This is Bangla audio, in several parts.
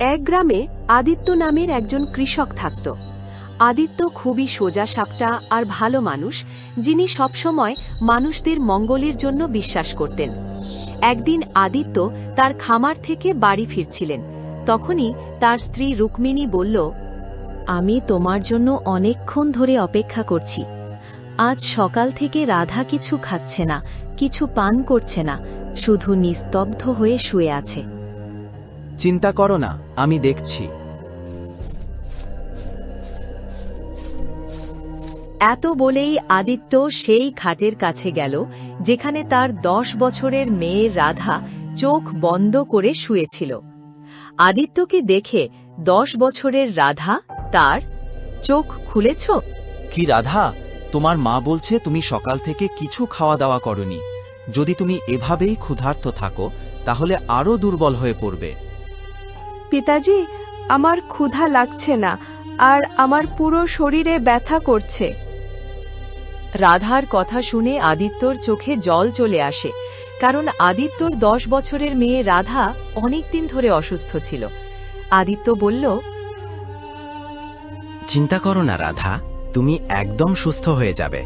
এক গ্রামে আদিত্য নামের একজন কৃষক থাকত। আদিত্য খুবই সোজা সাপটা আর ভালো মানুষ, যিনি সবসময় মানুষদের মঙ্গলের জন্য বিশ্বাস করতেন। একদিন আদিত্য তার খামার থেকে বাড়ি ফিরছিলেন। তখনই তার স্ত্রী রুক্মিণী বলল, আমি তোমার জন্য অনেকক্ষণ ধরে অপেক্ষা করছি। আজ সকাল থেকে রাধা কিছু খাচ্ছে না, কিছু পান করছে না, শুধু নিস্তব্ধ হয়ে শুয়ে আছে। চিন্তা করো না আমি দেখছি। এত বলেই আদিত্য সেই খাটের কাছে গেল যেখানে তার দশ বছরের মেয়ে রাধা চোখ বন্ধ করে শুয়েছিল। আদিত্যকে দেখে দশ বছরের রাধা তার চোখ খুলেছ? কি রাধা তোমার মা বলছে তুমি সকাল থেকে কিছু খাওয়া দাওয়া করনি। যদি তুমি এভাবেই ক্ষুধার্ত থাকো তাহলে আরও দুর্বল হয়ে পড়বে। পিতাজি আমার ক্ষুধা লাগছে না আর আমার পুরো শরীরে ব্যথা করছে। রাধার কথা শুনে আদিত্যর চোখে জল চলে আসে কারণ আদিত্যর দশ বছরের মেয়ে রাধা অনেকদিন ধরে অসুস্থ ছিল। আদিত্য বলল চিন্তা করো না রাধা তুমি একদম সুস্থ হয়ে যাবে।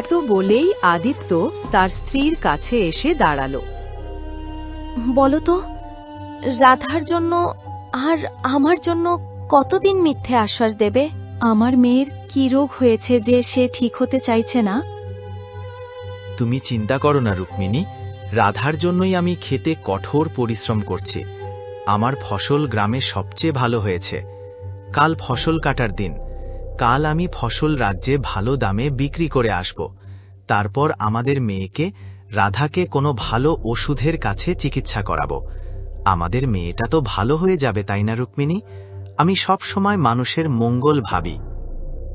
এত বলেই আদিত্য তার স্ত্রীর কাছে এসে দাঁড়াল। বলো তো রাধার জন্য আর আমার জন্য কতদিন মিথ্যে আশ্বাস দেবে? আমার মেয়ের কি রোগ হয়েছে যে সে ঠিক হতে চাইছে না? তুমি চিন্তা করো না রুক্মিণী। রাধার জন্যই আমি খেতে কঠোর পরিশ্রম করছি। আমার ফসল গ্রামে সবচেয়ে ভালো হয়েছে। কাল ফসল কাটার দিন। কাল আমি ফসল রাজ্যে ভালো দামে বিক্রি করে আসব। তারপর আমাদের মেয়েকে রাধাকে কোনো ভালো ওষুধের কাছে চিকিৎসা করাবো। আমাদের মেয়েটা তো ভালো হয়ে যাবে, তাই না, রুক্মিণী? আমি সব সময় মানুষের মঙ্গল ভাবি।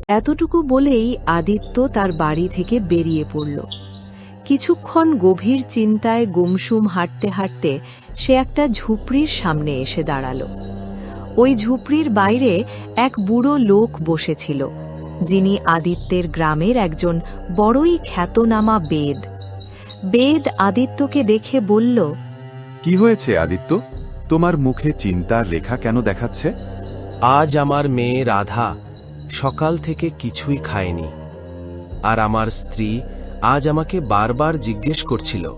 এতটুকু বলেই আদিত্য তার বাড়ি থেকে বেরিয়ে পড়ল। কিছুক্ষণ গভীর চিন্তায় গুমসুম হাঁটতে হাঁটতে সে একটা ঝুপড়ির সামনে এসে দাঁড়াল। ওই ঝুপড়ির বাইরে এক বুড়ো লোক বসেছিল, যিনি আদিত্যের গ্রামের একজন বড়ই খ্যাতনামা বেদ। বেদ আদিত্যকে দেখে বলল কি হয়েছে আদিত্য? তোমার মুখে চিন্তার রেখা কেন দেখাচ্ছে? আজ আমার মেয়ে রাধা সকাল থেকে কিছুই খায়নি। আর আমার স্ত্রী আজ আমাকে বারবার জিজ্ঞেস করছিল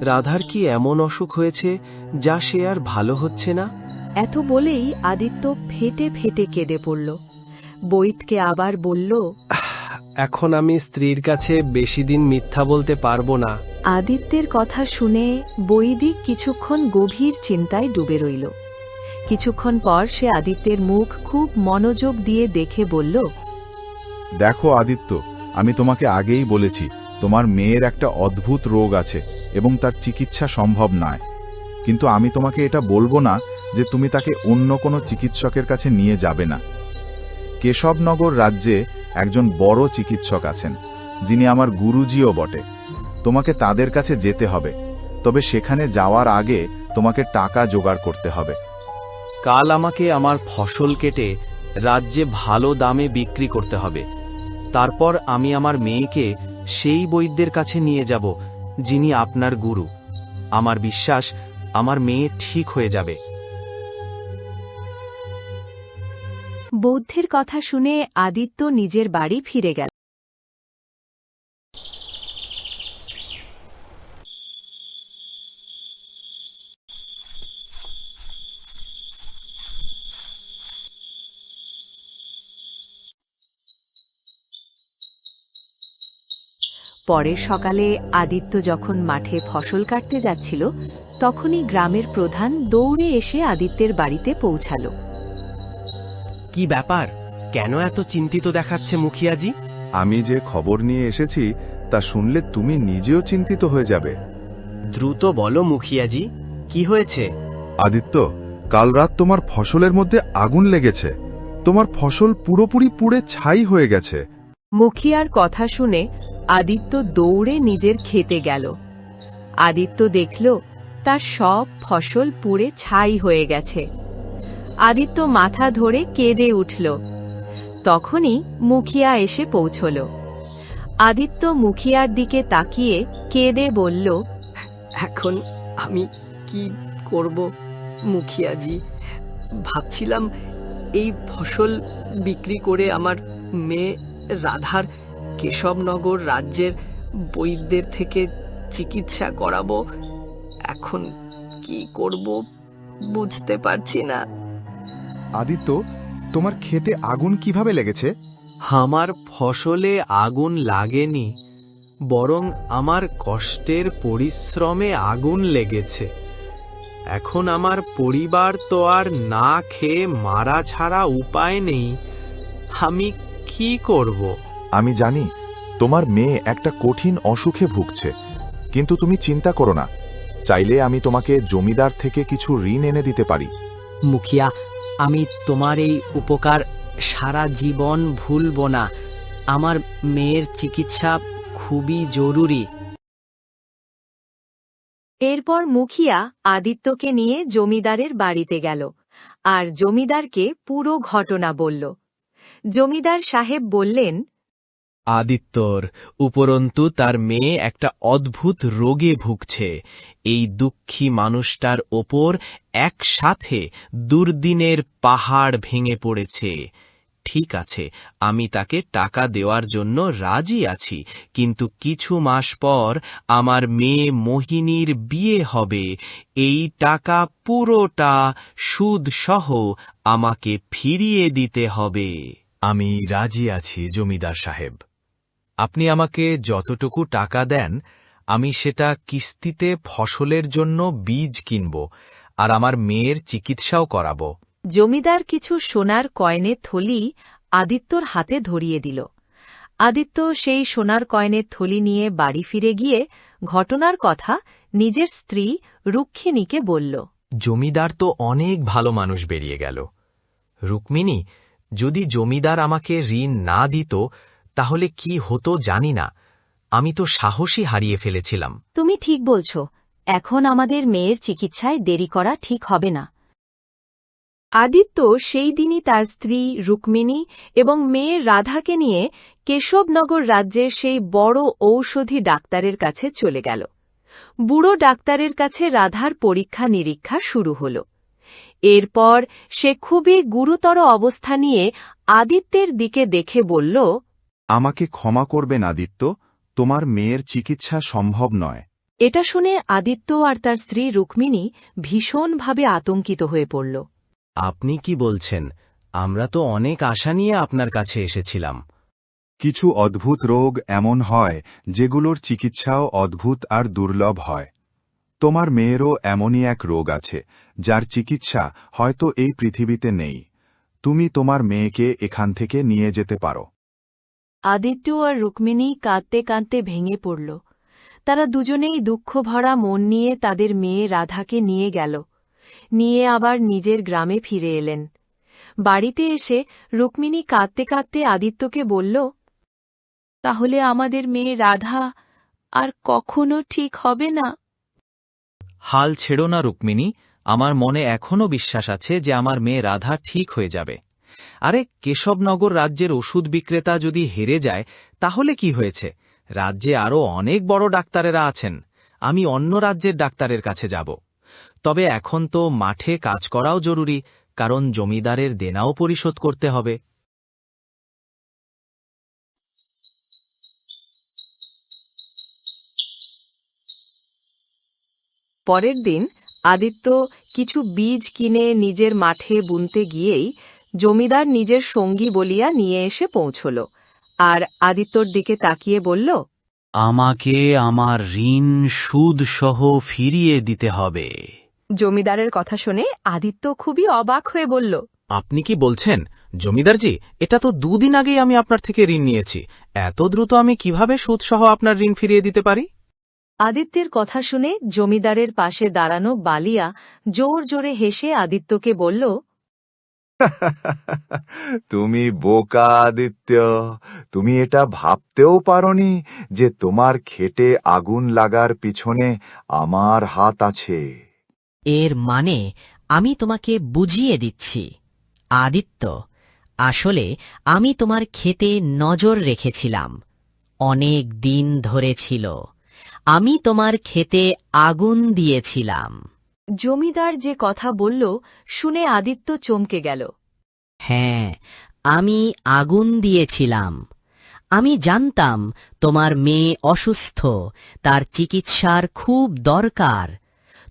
রাধার কি এমন অসুখ হয়েছে যা সে আর ভালো হচ্ছে না? এত বলেই আদিত্য ফেটে ফেটে কেঁদে পড়ল। বৈদকে আবার বলল এখন আমি স্ত্রীর কাছে বেশি দিন মিথ্যা বলতে পারব না। আদিত্যের কথা শুনে বৈদিক কিছুক্ষণ গভীর চিন্তায় ডুবে রইল। কিছুক্ষণ পর সে আদিত্যের মুখ খুব মনোযোগ দিয়ে দেখে বলল দেখো আদিত্য আমি তোমাকে আগেই বলেছি তোমার মেয়ের একটা অদ্ভুত রোগ আছে এবং তার চিকিৎসা সম্ভব নয়। কিন্তু আমি তোমাকে এটা বলব না যে তুমি তাকে অন্য কোনো চিকিৎসকের কাছে নিয়ে যাবে না। কেশবনগর রাজ্যে একজন বড় চিকিৎসক আছেন, যিনি আমার গুরুজিও বটে। তোমাকে তাদের কাছে যেতে হবে, তবে সেখানে যাওয়ার আগে তোমাকে টাকা জোগাড় করতে হবে। কাল আমাকে আমার ফসল কেটে রাজ্যে ভালো দামে বিক্রি করতে হবে। তারপর আমি আমার মেয়েকে সেই বৈদ্যের কাছে নিয়ে যাব, যিনি আপনার গুরু। আমার বিশ্বাস, আমার মেয়ে ঠিক হয়ে যাবে। বৌদ্ধের কথা শুনে আদিত্য নিজের বাড়ি ফিরে গেল। পরের সকালে আদিত্য যখন মাঠে ফসল কাটতে যাচ্ছিল, তখনই গ্রামের প্রধান দৌড়ে এসে আদিত্যের বাড়িতে পৌঁছালো। কি ব্যাপার? কেন এত চিন্তিত দেখাচ্ছে মুখিয়াজি? আমি যে খবর নিয়ে এসেছি তা শুনলে তুমি নিজেও চিন্তিত হয়ে যাবে। দ্রুত বলো মুখিয়াজি কি হয়েছে? আদিত্য কাল রাত তোমার ফসলের মধ্যে আগুন লেগেছে। তোমার ফসল পুরোপুরি পুড়ে ছাই হয়ে গেছে। মুখিয়ার কথা শুনে আদিত্য দৌড়ে নিজের খেতে গেল। আদিত্য দেখল তার সব ফসল পুড়ে ছাই হয়ে গেছে। আদিত্য মাথা ধরে কেঁদে উঠল। তখনই মুখিয়া এসে পৌঁছল। আদিত্য মুখিয়ার দিকে তাকিয়ে কেঁদে বলল, এখন আমি কি করব মুখিয়াজি? ভাবছিলাম এই ফসল বিক্রি করে আমার মেয়ে রাধার কেশবনগর রাজ্যের বৈদ্যের থেকে চিকিৎসা করাবো। এখন কি করব বুঝতে পারছি না। আদিত্য তোমার খেতে আগুন কীভাবে লেগেছে? আমার ফসলে আগুন লাগেনি বরং আমার কষ্টের পরিশ্রমে আগুন লেগেছে। এখন আমার পরিবার তো আর না খেয়ে মারা ছাড়া উপায় নেই আমি কি করব? আমি জানি তোমার মেয়ে একটা কঠিন অসুখে ভুগছে কিন্তু তুমি চিন্তা করো না চাইলে আমি তোমাকে জমিদার থেকে কিছু ঋণ এনে দিতে পারি। মুখিয়া, আমি তোমার এই উপকার সারা জীবন ভুলব না। আমার মেয়ের চিকিৎসা খুবই জরুরি। এরপর মুখিয়া আদিত্যকে নিয়ে জমিদারের বাড়িতে গেল আর জমিদারকে পুরো ঘটনা বলল। জমিদার সাহেব বললেন আদিত্যর, উপরন্তু তার মেয়ে একটা অদ্ভুত রোগে ভুগছে। এই দুঃখী মানুষটার ওপর একসাথে দুর্দিনের পাহাড় ভেঙে পড়েছে। ঠিক আছে, আমি তাকে টাকা দেওয়ার জন্য রাজি আছি, কিন্তু কিছু মাস পর আমার মেয়ে মোহিনীর বিয়ে হবে। এই টাকা পুরোটা সুদসহ আমাকে ফিরিয়ে দিতে হবে। আমি রাজি আছি, জমিদার সাহেব। আপনি আমাকে যতটুকু টাকা দেন আমি সেটা কিস্তিতে ফসলের জন্য বীজ কিনব আর আমার মেয়ের চিকিৎসাও করাব। জমিদার কিছু সোনার কয়েনের থলি আদিত্যর হাতে ধরিয়ে দিল। আদিত্য সেই সোনার কয়েনের থলি নিয়ে বাড়ি ফিরে গিয়ে ঘটনার কথা নিজের স্ত্রী রুক্মিণীকে বলল। জমিদার তো অনেক ভালো মানুষ বেরিয়ে গেল। রুক্মিণী যদি জমিদার আমাকে ঋণ না দিত তাহলে কি হতো জানি না। আমি তো সাহসী হারিয়ে ফেলেছিলাম। তুমি ঠিক বলছ, এখন আমাদের মেয়ের চিকিৎসায় দেরি করা ঠিক হবে না। আদিত্য সেই দিনই তার স্ত্রী রুক্মিণী এবং মেয়ে রাধাকে নিয়ে কেশবনগর রাজ্যের সেই বড় ঔষধি ডাক্তারের কাছে চলে গেল। বুড়ো ডাক্তারের কাছে রাধার পরীক্ষা নিরীক্ষা শুরু হল। এরপর সে খুবই গুরুতর অবস্থা নিয়ে আদিত্যের দিকে দেখে বলল আমাকে ক্ষমা করবেন আদিত্য তোমার মেয়ের চিকিৎসা সম্ভব নয়। এটা শুনে আদিত্য আর তার স্ত্রী রুক্মিণী ভীষণভাবে আতঙ্কিত হয়ে পড়ল। আপনি কি বলছেন? আমরা তো অনেক আশা নিয়ে আপনার কাছে এসেছিলাম। কিছু অদ্ভুত রোগ এমন হয় যেগুলোর চিকিৎসাও অদ্ভুত আর দুর্লভ হয়। তোমার মেয়েরও এমনই এক রোগ আছে যার চিকিৎসা হয়তো এই পৃথিবীতে নেই। তুমি তোমার মেয়েকে এখান থেকে নিয়ে যেতে পারো। আদিত্য আর রুক্মিণী কাঁদতে কাঁদতে ভেঙে পড়ল। তারা দুজনেই দুঃখ ভরা মন নিয়ে তাদের মেয়ে রাধাকে নিয়ে গেল। নিয়ে আবার নিজের গ্রামে ফিরে এলেন। বাড়িতে এসে রুক্মিণী কাঁদতে কাঁদতে আদিত্যকে বলল, তাহলে আমাদের মেয়ে রাধা আর কখনো ঠিক হবে না? হাল ছেড়ো না রুক্মিণী, আমার মনে এখনও বিশ্বাস আছে যে আমার মেয়ে রাধা ঠিক হয়ে যাবে। আরে, কেশবনগর রাজ্যের ওষুধ বিক্রেতা যদি হেরে যায়, তাহলে কি হয়েছে? রাজ্যে আরও অনেক বড় ডাক্তারেরা আছেন। আমি অন্য রাজ্যের ডাক্তারের কাছে যাব। তবে এখন তো মাঠে কাজ করাও জরুরি, কারণ জমিদারের দেনাও পরিশোধ করতে হবে। পরের দিন আদিত্য কিছু বীজ কিনে নিজের মাঠে বুনতে গিয়েই জমিদার নিজের সঙ্গী বলিয়া নিয়ে এসে পৌঁছল। আর আদিত্যর দিকে তাকিয়ে বলল আমাকে আমার ঋণ সুদসহ ফিরিয়ে দিতে হবে। জমিদারের কথা শুনে আদিত্য খুবই অবাক হয়ে বলল আপনি কি বলছেন? জমিদারজি এটা তো দুদিন আগেই আমি আপনার থেকে ঋণ নিয়েছি। এত দ্রুত আমি কীভাবে সুদসহ আপনার ঋণ ফিরিয়ে দিতে পারি? আদিত্যের কথা শুনে জমিদারের পাশে দাঁড়ানো বালিয়া জোর জোরে হেসে আদিত্যকে বলল তুমি বোকা, আদিত্য। তুমি এটা ভাবতেও পারনি যে তোমার খেটে আগুন লাগার পিছনে আমার হাত আছে। এর মানে আমি তোমাকে বুঝিয়ে দিচ্ছি, আদিত্য। আসলে আমি তোমার খেতে নজর রেখেছিলাম, অনেক দিন ধরে ছিল। আমি তোমার খেতে আগুন দিয়েছিলাম। জমিদার যে কথা বলল শুনে আদিত্য চমকে গেল। হ্যাঁ আমি আগুন দিয়েছিলাম। আমি জানতাম তোমার মেয়ে অসুস্থ তার চিকিৎসার খুব দরকার।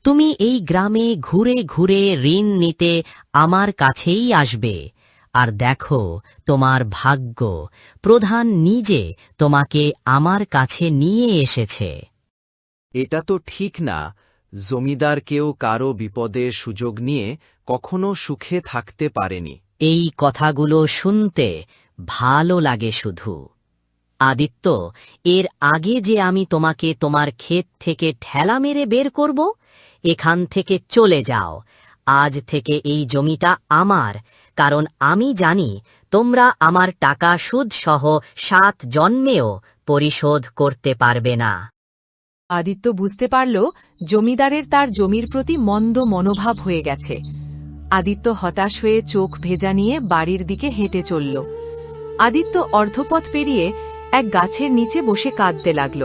তুমি এই গ্রামে ঘুরে ঘুরে ঋণ নিতে আমার কাছেই আসবে। আর দেখো তোমার ভাগ্য প্রধান নিজে তোমাকে আমার কাছে নিয়ে এসেছে। এটা তো ঠিক না। জমিদার কেউ কারও বিপদের সুযোগ নিয়ে কখনো সুখে থাকতে পারেনি। এই কথাগুলো শুনতে ভালো লাগে শুধু। আদিত্য, এর আগে যে আমি তোমাকে তোমার ক্ষেত থেকে ঠেলা মেরে বের করব, এখান থেকে চলে যাও। আজ থেকে এই জমিটা আমার, কারণ আমি জানি তোমরা আমার টাকা সুদ সহ সাত জন্মেও পরিশোধ করতে পারবে না। আদিত্য বুঝতে পারল, জমিদারের তার জমির প্রতি মন্দ মনোভাব হয়ে গেছে। আদিত্য হতাশ হয়ে চোখ ভেজা নিয়ে বাড়ির দিকে হেঁটে চলল। আদিত্য অর্ধপথ পেরিয়ে এক গাছের নিচে বসে কাঁদতে লাগল।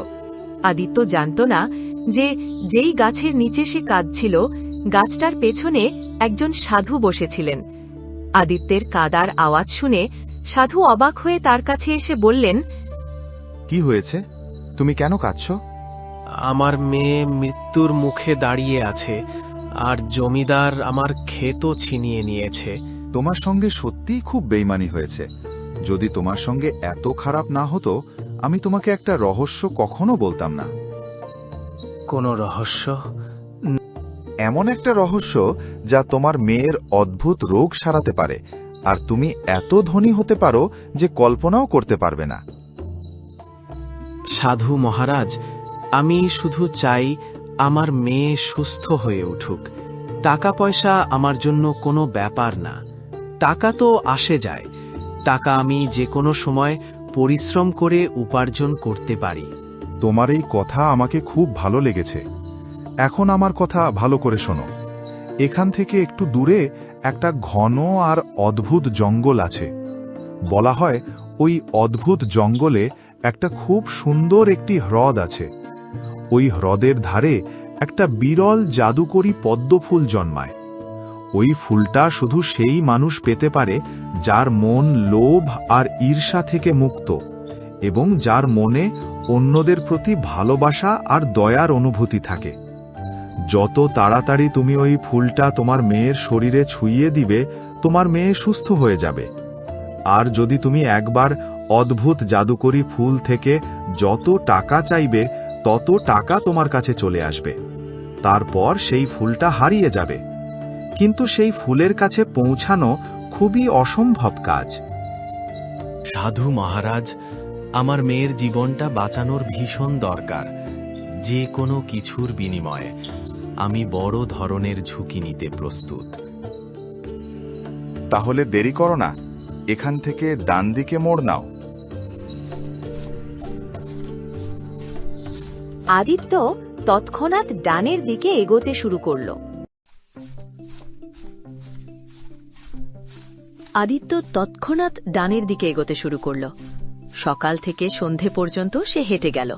আদিত্য জানত না যে, যেই গাছের নিচে সে কাঁদছিল, গাছটার পেছনে একজন সাধু বসেছিলেন। আদিত্যের কাদার আওয়াজ শুনে সাধু অবাক হয়ে তার কাছে এসে বললেন, কি হয়েছে? তুমি কেন কাঁদছ? আমার মেয়ে মৃত্যুর মুখে দাঁড়িয়ে আছে আর জমিদার আমার ক্ষেতও ছিনিয়ে নিয়েছে। তোমার সঙ্গে সত্যিই খুব বেইমানি হয়েছে। যদি তোমার সঙ্গে এত খারাপ না হতো আমি তোমাকে একটা রহস্য কখনো বলতাম না। কোনো রহস্য? এমন একটা রহস্য যা তোমার মেয়ের অদ্ভুত রোগ সারাতে পারে আর তুমি এত ধনী হতে পারো যে কল্পনাও করতে পারবে না। সাধু মহারাজ আমি শুধু চাই আমার মেয়ে সুস্থ হয়ে উঠুক। টাকা পয়সা আমার জন্য কোনো ব্যাপার না। টাকা তো আসে যায়। টাকা আমি যে কোনো সময় পরিশ্রম করে উপার্জন করতে পারি। তোমার এই কথা আমাকে খুব ভালো লেগেছে। এখন আমার কথা ভালো করে শোনো। এখান থেকে একটু দূরে একটা ঘন আর অদ্ভুত জঙ্গল আছে। বলা হয় ওই অদ্ভুত জঙ্গলে একটা খুব সুন্দর একটি হ্রদ আছে। ওই হ্রদের ধারে একটা বিরল জাদুকরী পদ্মফুল জন্মায়। ওই ফুলটা শুধু সেই মানুষ পেতে পারে যার মন লোভ আর ঈর্ষা থেকে মুক্ত এবং যার মনে অন্যদের প্রতি ভালোবাসা আর দয়ার অনুভূতি থাকে। যত তাড়াতাড়ি তুমি ওই ফুলটা তোমার মেয়ের শরীরে ছুঁয়ে দিবে, তোমার মেয়ে সুস্থ হয়ে যাবে। আর যদি তুমি একবার অদ্ভুত জাদুকরী ফুল থেকে যত টাকা চাইবে তত টাকা তোমার কাছে চলে আসবে। তারপর সেই ফুলটা হারিয়ে যাবে। কিন্তু সেই ফুলের কাছে পৌঁছানো খুবই অসম্ভব কাজ। সাধু মহারাজ আমার মেয়ের জীবনটা বাঁচানোর ভীষণ দরকার যে কোনো কিছুর বিনিময়ে। আমি বড় ধরনের ঝুঁকি নিতে প্রস্তুত। তাহলে দেরি করো না এখান থেকে ডান দিকে মোড় নাও। আদিত্য তৎক্ষণাৎ ডানের দিকে এগোতে শুরু করল। আদিত্য তৎক্ষণাৎ ডানের দিকে এগোতে শুরু করল। সকাল থেকে সন্ধে পর্যন্ত সে হেঁটে গেল।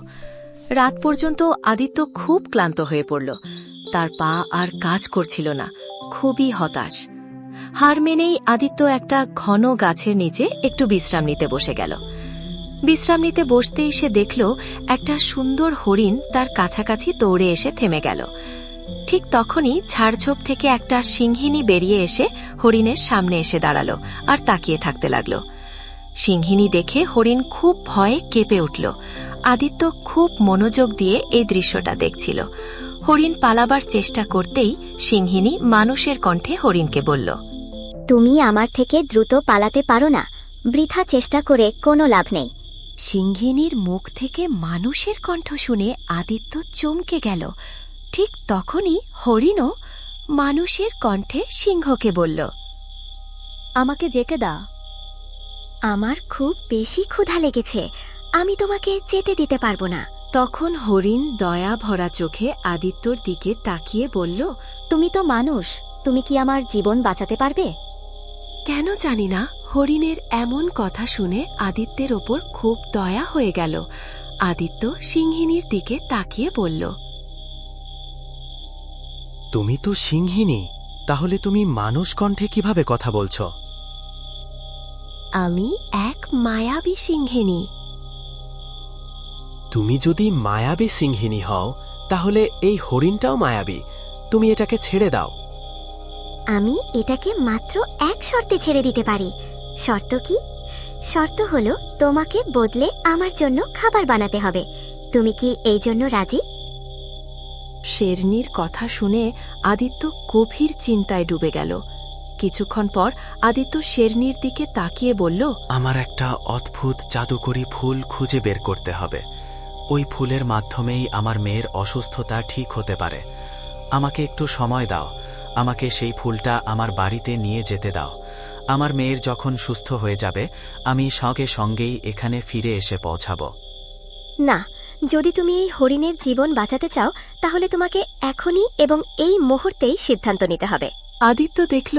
রাত পর্যন্ত আদিত্য খুব ক্লান্ত হয়ে পড়ল। তার পা আর কাজ করছিল না, খুবই হতাশ। হার মেনেই আদিত্য একটা ঘন গাছের নিচে একটু বিশ্রাম নিতে বসে গেল। বিশ্রাম নিতে বসতেই সে দেখল একটা সুন্দর হরিণ তার কাছাকাছি দৌড়ে এসে থেমে গেল। ঠিক তখনই ছাড়ঝোপ থেকে একটা সিংহিনী বেরিয়ে এসে হরিণের সামনে এসে দাঁড়াল আর তাকিয়ে থাকতে লাগল। সিংহিনী দেখে হরিণ খুব ভয়ে কেঁপে উঠল। আদিত্য খুব মনোযোগ দিয়ে এই দৃশ্যটা দেখছিল। হরিণ পালাবার চেষ্টা করতেই সিংহিনী মানুষের কণ্ঠে হরিণকে বলল, তুমি আমার থেকে দ্রুত পালাতে পারো না। বৃথা চেষ্টা করে কোনো লাভ নেই। সিংহিনীর মুখ থেকে মানুষের কণ্ঠ শুনে আদিত্য চমকে গেল। ঠিক তখনই হরিণও মানুষের কণ্ঠে সিংহকে বলল আমাকে জেকে দাও। আমার খুব বেশি ক্ষুধা লেগেছে আমি তোমাকে যেতে দিতে পারব না। তখন হরিণ দয়া ভরা চোখে আদিত্যর দিকে তাকিয়ে বলল তুমি তো মানুষ তুমি কি আমার জীবন বাঁচাতে পারবে? কেন জানি না হরিণের এমন কথা শুনে আদিত্যের ওপর খুব দয়া হয়ে গেল। আদিত্য সিংহিনীর দিকে তাকিয়ে বলল তুমি তো সিংহিনী তাহলে তুমি মানুষ কণ্ঠে কীভাবে কথা বলছ? আমি এক মায়াবী সিংহিনী। তুমি যদি মায়াবী সিংহিনী হও তাহলে এই হরিণটাও মায়াবী। তুমি এটাকে ছেড়ে দাও। আমি এটাকে মাত্র এক শর্তে ছেড়ে দিতে পারি। শর্ত কি? শর্ত হলো তোমাকে বদলে আমার জন্য খাবার বানাতে হবে। তুমি কি এই জন্য রাজি? শেরনির কথা শুনে আদিত্য গভীর চিন্তায় ডুবে গেল। কিছুক্ষণ পর আদিত্য শেরনির দিকে তাকিয়ে বলল আমার একটা অদ্ভুত জাদুকরি ফুল খুঁজে বের করতে হবে। ওই ফুলের মাধ্যমেই আমার মেয়ের অসুস্থতা ঠিক হতে পারে। আমাকে একটু সময় দাও আমাকে সেই ফুলটা আমার বাড়িতে নিয়ে যেতে দাও। আমার মেয়ের যখন সুস্থ হয়ে যাবে আমি সঙ্গে সঙ্গেই এখানে ফিরে এসে পৌঁছাবো। না যদি তুমি এই হরিণের জীবন বাঁচাতে চাও তাহলে তোমাকে এখনই এবং এই মুহূর্তেই সিদ্ধান্ত নিতে হবে। আদিত্য দেখল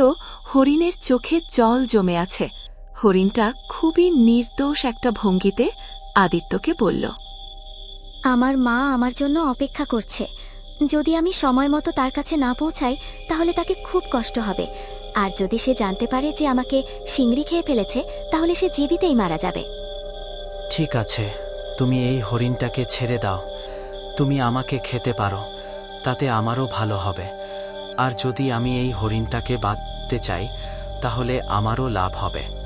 হরিণের চোখে জল জমে আছে। হরিণটা খুবই নির্দোষ একটা ভঙ্গিতে আদিত্যকে বলল আমার মা আমার জন্য অপেক্ষা করছে। যদি আমি সময় মতো তার কাছে না পৌঁছাই, তাহলে তাকে খুব কষ্ট হবে। আর যদি সে জানতে পারে যে আমাকে শিংড়ি খেয়ে ফেলেছে, তাহলে সে জীবিতেই মারা যাবে। ঠিক আছে। তুমি এই হরিণটাকে ছেড়ে দাও। তুমি আমাকে খেতে পারো। তাতে আমারও ভালো হবে। আর যদি আমি এই হরিণটাকে বাঁধতে চাই, তাহলে আমারও লাভ হবে।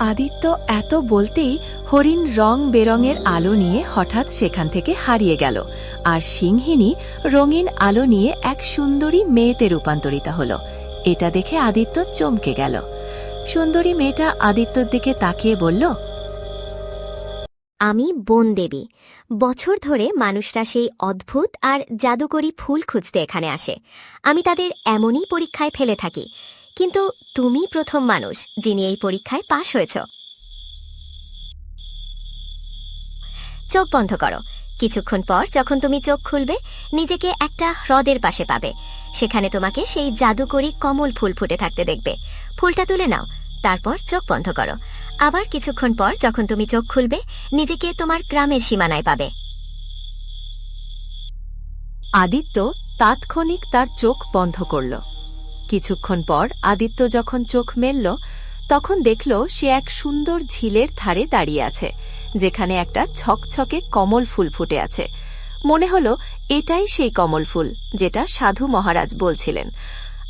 আদিত্য এত বলতেই হরিণ রং বেরঙের আলো নিয়ে হঠাৎ সেখান থেকে হারিয়ে গেল, আর সিংহিনী রঙিন আলো নিয়ে এক সুন্দরী মেয়েতে রূপান্তরিত হল। এটা দেখে আদিত্য চমকে গেল। সুন্দরী মেয়েটা আদিত্যর দিকে তাকিয়ে বলল, আমি বন দেবী। বছর ধরে মানুষরা সেই অদ্ভুত আর জাদুকরি ফুল খুঁজতে এখানে আসে। আমি তাদের এমনই পরীক্ষায় ফেলে থাকি। কিন্তু তুমি প্রথম মানুষ যিনি এই পরীক্ষায় পাশ হয়েছ। চোখ বন্ধ করো। কিছুক্ষণ পর যখন তুমি চোখ খুলবে, নিজেকে একটা হ্রদের পাশে পাবে। সেখানে তোমাকে সেই জাদুকরি কমল ফুল ফুটে থাকতে দেখবে। ফুলটা তুলে নাও, তারপর চোখ বন্ধ করো। আবার কিছুক্ষণ পর যখন তুমি চোখ খুলবে, নিজেকে তোমার গ্রামের সীমানায় পাবে। আদিত্য তাৎক্ষণিক তার চোখ বন্ধ করল। কিছুক্ষণ পর আদিত্য যখন চোখ মেলল, তখন দেখল সে এক সুন্দর ঝিলের ধারে দাঁড়িয়ে আছে, যেখানে একটা ছকছকে কমল ফুল ফুটে আছে। মনে হল, এটাই সেই কমল ফুল, যেটা সাধু মহারাজ বলছিলেন।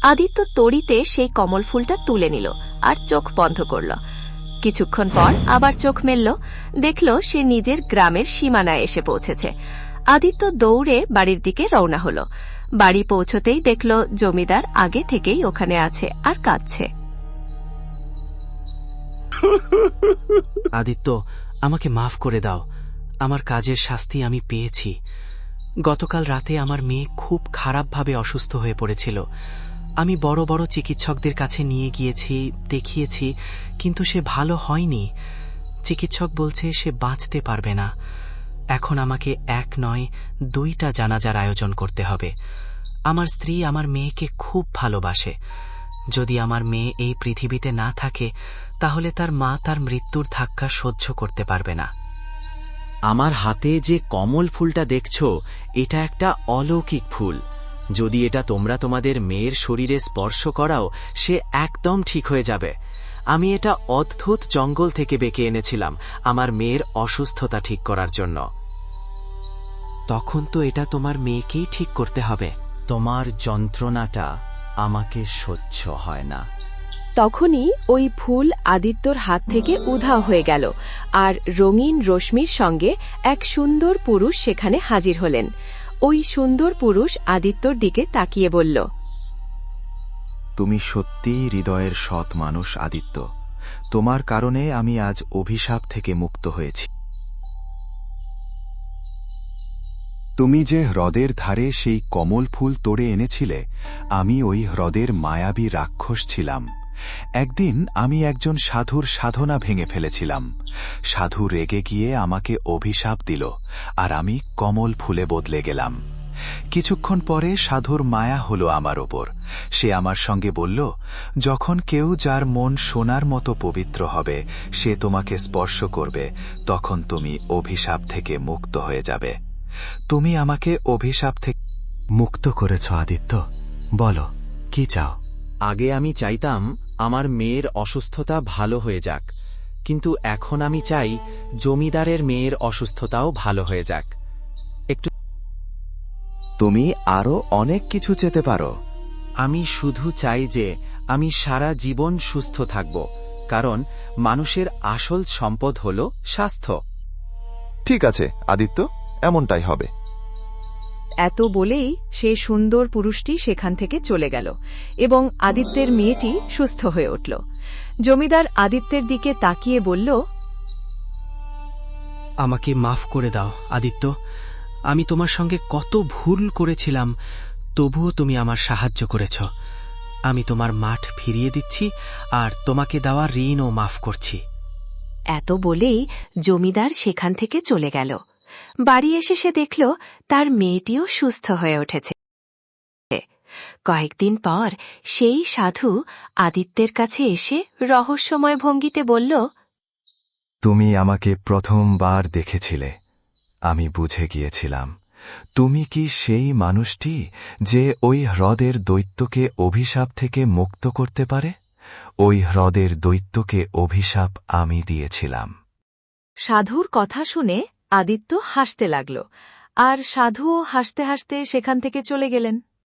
আদিত্য তড়িতে সেই কমল ফুলটা তুলে নিল আর চোখ বন্ধ করল। কিছুক্ষণ পর আবার চোখ মেলল, দেখল সে নিজের গ্রামের সীমানায় এসে পৌঁছেছে। আদিত্য দৌড়ে বাড়ির দিকে রওনা হল। বাড়ি পৌঁছতেই দেখল জমিদার আগে থেকেই ওখানে আছে আর কাঁদছে। আদিত্য, আমাকে মাফ করে দাও। আমার কাজের শাস্তি আমি পেয়েছি। গতকাল রাতে আমার মেয়ে খুব খারাপভাবে অসুস্থ হয়ে পড়েছিল। আমি বড় বড় চিকিৎসকদের কাছে নিয়ে গিয়েছি, দেখিয়েছি, কিন্তু সে ভালো হয়নি। চিকিৎসক বলছে সে বাঁচতে পারবে না। এখন আমাকে এক নয়, দুইটা জানাজার আয়োজন করতে হবে। আমার স্ত্রী আমার মেয়েকে খুব ভালোবাসে। যদি আমার মেয়ে এই পৃথিবীতে না থাকে, তাহলে তার মা তার মৃত্যুর ধাক্কা সহ্য করতে পারবে না। আমার হাতে যে কমল ফুলটা দেখছ, এটা একটা অলৌকিক ফুল। যদি এটা তোমরা তোমাদের মেয়ের শরীরে স্পর্শ করাও, সে একদম ঠিক হয়ে যাবে। আমি এটা অদ্ভুত জঙ্গল থেকে বেঁকে এনেছিলাম, আমার মেয়ের অসুস্থতা ঠিক করার জন্য। তখন তো এটা তোমার মেয়েকেই ঠিক করতে হবে। তোমার যন্ত্রণাটা আমাকে সহ্য হয় না। তখনই ওই ফুল আদিত্যর হাত থেকে উধা হয়ে গেল, আর রঙিন রশ্মির সঙ্গে এক সুন্দর পুরুষ সেখানে হাজির হলেন। ওই সুন্দর পুরুষ আদিত্যর দিকে তাকিয়ে বলল তুমি সত্যিই হৃদয়ের সৎ মানুষ, আদিত্য। তোমার কারণে আমি আজ অভিশাপ থেকে মুক্ত হয়েছি। তুমি যে হ্রদের ধারে সেই কমল ফুল তোড়ে এনেছিলে, আমি ওই হ্রদের মায়াবী রাক্ষস ছিলাম। একদিন আমি একজন সাধুর সাধনা ভেঙে ফেলেছিলাম। সাধু রেগে গিয়ে আমাকে অভিশাপ দিল, আর আমি কমল ফুলে বদলে গেলাম। কিছুক্ষণ পরে সাধুর মায়া হলো আমার ওপর। সে আমার সঙ্গে বলল যখন কেউ যার মন সোনার মতো পবিত্র হবে সে তোমাকে স্পর্শ করবে তখন তুমি অভিশাপ থেকে মুক্ত হয়ে যাবে। তুমি আমাকে অভিশাপ থেকে মুক্ত করেছ আদিত্য। বলো কি চাও? আগে আমি চাইতাম আমার মেয়ের অসুস্থতা ভালো হয়ে যাক কিন্তু এখন আমি চাই জমিদারের মেয়ের অসুস্থতাও ভালো হয়ে যাক। তুমি আরও অনেক কিছু চেতে পারো। আমি শুধু চাই যে আমি সারা জীবন সুস্থ থাকব কারণ মানুষের আসল সম্পদ হল স্বাস্থ্য। ঠিক আছে আদিত্য এমনটাই হবে। এত বলেই সে সুন্দর পুরুষটি সেখান থেকে চলে গেল এবং আদিত্যের মেয়েটি সুস্থ হয়ে উঠল। জমিদার আদিত্যের দিকে তাকিয়ে বলল আমাকে মাফ করে দাও আদিত্য। আমি তোমার সঙ্গে কত ভুল করেছিলাম তবুও তুমি আমার সাহায্য করেছ। আমি তোমার মাঠ ফিরিয়ে দিচ্ছি আর তোমাকে দেওয়া ঋণও মাফ করছি। এত বলেই জমিদার সেখান থেকে চলে গেল। বাড়ি এসে সে দেখল তার মেয়েটিও সুস্থ হয়ে উঠেছে। কয়েকদিন পর সেই সাধু আদিত্যের কাছে এসে রহস্যময় ভঙ্গিতে বলল তুমি আমাকে প্রথমবার দেখেছিলে। আমি বুঝে গিয়েছিলাম, তুমি কি সেই মানুষটি যে ওই হ্রদের দৈত্যকে অভিশাপ থেকে মুক্ত করতে পারে? ওই হ্রদের দৈত্যকে অভিশাপ আমি দিয়েছিলাম। সাধুর কথা শুনে আদিত্য হাসতে লাগল, আর সাধুও হাসতে হাসতে সেখান থেকে চলে গেলেন।